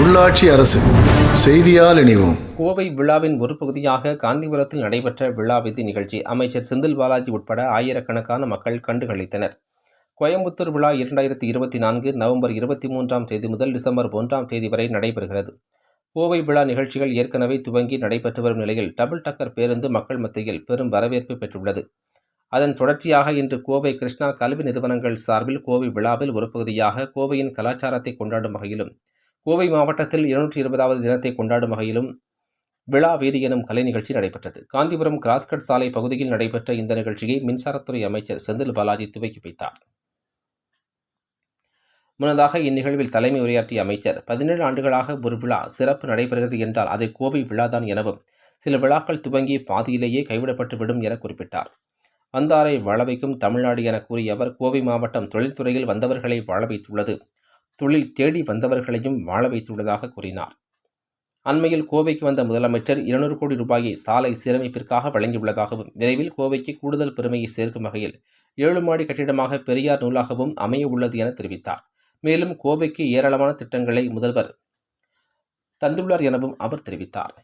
உள்ளாட்சி அரசு செய்தியால் இணைவோம். கோவை விழாவின் ஒரு பகுதியாக காந்திபுரத்தில் நடைபெற்ற விழா விதி நிகழ்ச்சி அமைச்சர் செந்தில் பாலாஜி உட்பட ஆயிரக்கணக்கான மக்கள் கண்டுகளித்தனர் கோயம்புத்தூர் விழா இரண்டாயிரத்தி இருபத்தி நான்கு நவம்பர் இருபத்தி மூன்றாம் தேதி முதல் டிசம்பர் ஒன்றாம் தேதி வரை நடைபெறுகிறது. கோவை விழா நிகழ்ச்சிகள் ஏற்கனவே துவங்கி நடைபெற்று வரும் நிலையில் டபுள் டக்கர் பேருந்து மக்கள் மத்தியில் பெரும் வரவேற்பு பெற்றுள்ளது. அதன் தொடர்ச்சியாக இன்று கோவை கிருஷ்ணா கல்வி நிறுவனங்கள் சார்பில் கோவை விழாவில் ஒரு பகுதியாக கோவையின் கலாச்சாரத்தை கொண்டாடும் வகையிலும் கோவை மாவட்டத்தில் இருநூற்றி இருபதாவது தினத்தை கொண்டாடும் வகையிலும் விழா வீதி எனும் கலை நிகழ்ச்சி நடைபெற்றது. காந்திபுரம் கிராஸ்கட் சாலை பகுதியில் நடைபெற்ற இந்த நிகழ்ச்சியை மின்சாரத்துறை அமைச்சர் செந்தில் பாலாஜி துவக்கி வைத்தார். முன்னதாக இந்நிகழ்வில் தலைமை உரையாற்றிய அமைச்சர் பதினேழு ஆண்டுகளாக ஒரு விழா சிறப்பு நடைபெறுகிறது என்றால் அது கோவை விழாதான் எனவும் சில விழாக்கள் துவங்கி பாதியிலேயே கைவிடப்பட்டு விடும் என குறிப்பிட்டார். வந்தாரை வாழ வைக்கும் தமிழ்நாடு என கூறிய அவர் கோவை மாவட்டம் தொழில்துறையில் வந்தவர்களை வாழ வைத்துள்ளது தொழில் தேடி வந்தவர்களையும் வாழ வைத்துள்ளதாக கூறினார். அண்மையில் கோவைக்கு வந்த முதலமைச்சர் இருநூறு கோடி ரூபாயை சாலை சீரமைப்பிற்காக வழங்கியுள்ளதாகவும் விரைவில் கோவைக்கு கூடுதல் பெருமையை சேர்க்கும் வகையில் ஏழு மாடி கட்டிடமாக பெரியார் நூலாகவும் அமைய உள்ளது என தெரிவித்தார். மேலும் கோவைக்கு ஏராளமான திட்டங்களை முதல்வர் தந்துள்ளார் எனவும் அவர் தெரிவித்தார்.